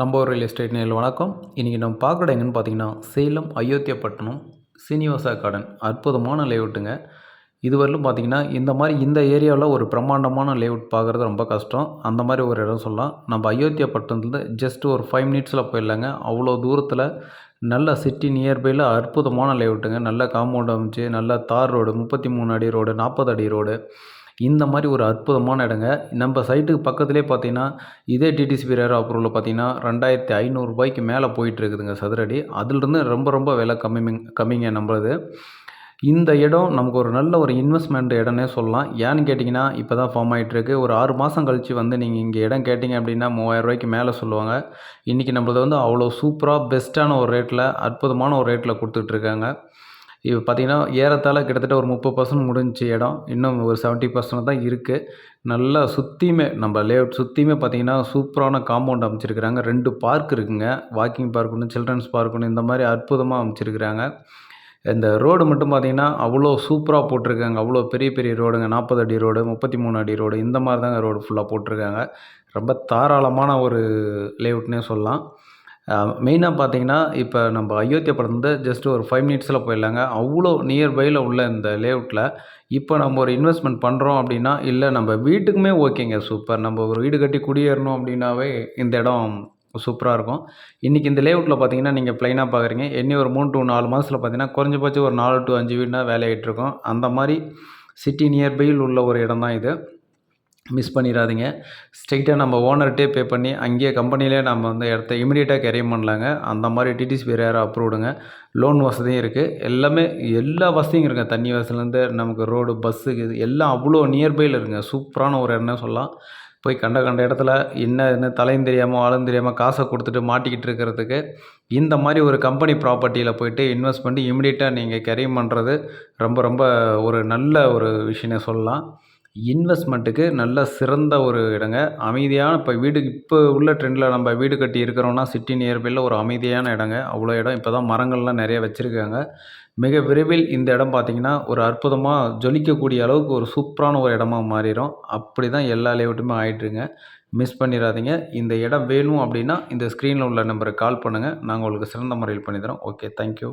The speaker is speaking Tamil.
நம்ம ஒரு ரியல் எஸ்டேட் நேரில் வணக்கம். இன்றைக்கி நம்ம பார்க்குற எங்கன்னு பார்த்தீங்கன்னா சேலம் அயோத்தியப்பட்டினம் சீனிவாசா கார்டன் அற்புதமான லேஅவுட்டுங்க இதுவரையிலும் பார்த்தீங்கன்னா இந்த மாதிரி இந்த ஏரியாவில் ஒரு பிரம்மாண்டமான லேஅவுட் பார்க்குறது ரொம்ப கஷ்டம். அந்த மாதிரி ஒரு இடம் சொல்லலாம். நம்ம அயோத்தியாப்பட்டினத்துலேருந்து ஜஸ்ட் ஒரு ஃபைவ் மினிட்ஸில் போயிடலாங்க. அவ்வளோ தூரத்தில் நல்ல சிட்டி நியர்பையில் அற்புதமான லேஅவுட்டுங்க நல்ல காம்பவுண்ட் அமைச்சு நல்ல தார் ரோடு முப்பத்தி மூணு அடி ரோடு நாற்பது அடி ரோடு இந்த மாதிரி ஒரு அற்புதமான இடங்க. நம்ம சைட்டுக்கு பக்கத்துலேயே பார்த்தீங்கன்னா இதே டிடிசிபி ரேரோ அப்ரூவலில் பார்த்தீங்கன்னா ரெண்டாயிரத்தி ஐநூறுரூபாய்க்கு மேலே போயிட்டு இருக்குதுங்க சதுரடி. அதிலிருந்து ரொம்ப ரொம்ப விலை கம்மி கம்மிங்க நம்மளது. இந்த இடம் நமக்கு ஒரு நல்ல ஒரு இன்வெஸ்ட்மெண்ட் இடம்னே சொல்லலாம். ஏன்னு கேட்டிங்கன்னா இப்போ தான் ஃபார்ம் ஆகிட்டுருக்கு ஒரு ஆறு மாதம் கழித்து வந்து நீங்கள் இங்கே இடம் கேட்டிங்க அப்படின்னா மூவாயிரம் ரூபாய்க்கு மேலே சொல்லுவாங்க. இன்றைக்கி நம்மளது வந்து அவ்வளோ சூப்பராக பெஸ்ட்டான ஒரு ரேட்டில் அற்புதமான ஒரு ரேட்டில் கொடுத்துட்ருக்காங்க. இப்போ பார்த்தீங்கன்னா ஏறத்தாழ கிட்டத்தட்ட ஒரு முப்பது பர்சன்ட் முடிஞ்சிச்சு இடம். இன்னும் ஒரு செவன்ட்டி பர்சன்ட் தான் இருக்குது நல்லா சுற்றியுமே நம்ம லேஅவுட் சுற்றியுமே பார்த்தீங்கன்னா சூப்பரான காம்பவுண்ட் அமைச்சிருக்கிறாங்க. ரெண்டு பார்க் இருக்குங்க. வாக்கிங் பார்க் ஒன்று சில்ட்ரன்ஸ் பார்க் ஒன்று இந்த மாதிரி அற்புதமாக அமைச்சிருக்கிறாங்க. இந்த ரோடு மட்டும் பார்த்திங்கன்னா அவ்வளோ சூப்பராக போட்டிருக்காங்க. அவ்வளோ பெரிய பெரிய ரோடுங்க நாற்பது அடி ரோடு முப்பத்தி மூணு அடி ரோடு இந்த மாதிரி தாங்க ரோடு ஃபுல்லாக போட்டிருக்காங்க. ரொம்ப தாராளமான ஒரு லேஅவுட்னே சொல்லலாம். மெயினாக பார்த்தீங்கன்னா இப்போ நம்ம அயோத்தியா படம் வந்து ஜஸ்ட் ஒரு ஃபைவ் மினிட்ஸில் போயிடலாங்க. அவ்வளோ நியர்பையில் உள்ள இந்த லேஅவுட்டில் இப்போ நம்ம ஒரு இன்வெஸ்ட்மெண்ட் பண்ணுறோம் அப்படின்னா இல்லை நம்ம வீட்டுக்குமே ஓகேங்க சூப்பர் நம்ம ஒரு வீடு கட்டி குடியேறணும் அப்படின்னாவே இந்த இடம் சூப்பராக இருக்கும். இன்றைக்கி இந்த லேஅவுட்டில் பார்த்தீங்கன்னா நீங்கள் ப்ளைனாக பார்க்குறீங்க இன்னும் ஒரு மூணு டு நாலு மாதத்தில் பார்த்தீங்கன்னா குறைஞ்சபட்சம் ஒரு நாலு டு அஞ்சு வீடுனா வேலையாகிட்டு இருக்கும். அந்த மாதிரி சிட்டி நியர்பையில் உள்ள ஒரு இடம் தான் இது. மிஸ் பண்ணிடாதீங்க. ஸ்ட்ரைட்டாக நம்ம ஓனர்கிட்டே பே பண்ணி அங்கேயே கம்பெனிலே நம்ம வந்து இடத்த இமீடியட்டாக கெரியம் பண்ணலாங்க. அந்த மாதிரி டிடிசி வேறு யாரும் அப்ரூவ்டுங்க லோன் வசதியும் இருக்குது எல்லாமே எல்லா வசதியும் இருக்குங்க. தண்ணி வசதிலேருந்து நமக்கு ரோடு பஸ்ஸு இது எல்லாம் அவ்வளோ நியர்பையில் இருக்குங்க. சூப்பரான ஒரு இடம் சொல்லலாம். போய் கண்ட கண்ட இடத்துல என்ன என்ன தலையும் தெரியாமல் ஆளும் தெரியாமல் காசை கொடுத்துட்டு மாட்டிக்கிட்டு இருக்கிறதுக்கு இந்த மாதிரி ஒரு கம்பெனி ப்ராப்பர்ட்டியில் போயிட்டு இன்வெஸ்ட் பண்ணி இமிடியேட்டாக நீங்கள் கெரியம் பண்ணுறது ரொம்ப ரொம்ப ஒரு நல்ல ஒரு விஷயமே சொல்லலாம். இன்வெஸ்ட்மெண்ட்டுக்கு நல்ல சிறந்த ஒரு இடங்க. அமைதியான இப்போ வீடு இப்போ உள்ள ட்ரெண்டில் நம்ம வீடு கட்டி இருக்கிறோன்னா சிட்டி நியர்பையில் ஒரு அமைதியான இடங்க. அவ்வளோ இடம். இப்போ தான் மரங்கள்லாம் நிறைய வச்சுருக்காங்க. மிக விரைவில் இந்த இடம் பார்த்திங்கன்னா ஒரு அற்புதமாக ஜொலிக்கக்கூடிய அளவுக்கு ஒரு சூப்பரான ஒரு இடமா மாறிடும். அப்படி தான் எல்லா லேவுட்டுமே ஆகிட்டுருங்க மிஸ் பண்ணிடாதீங்க. இந்த இடம் வேணும் அப்படின்னா இந்த ஸ்க்ரீனில் உள்ள நம்பருக்கு கால் பண்ணுங்கள் நாங்கள் உங்களுக்கு சிறந்த முறையில் பண்ணித்தரோம். Okay thank you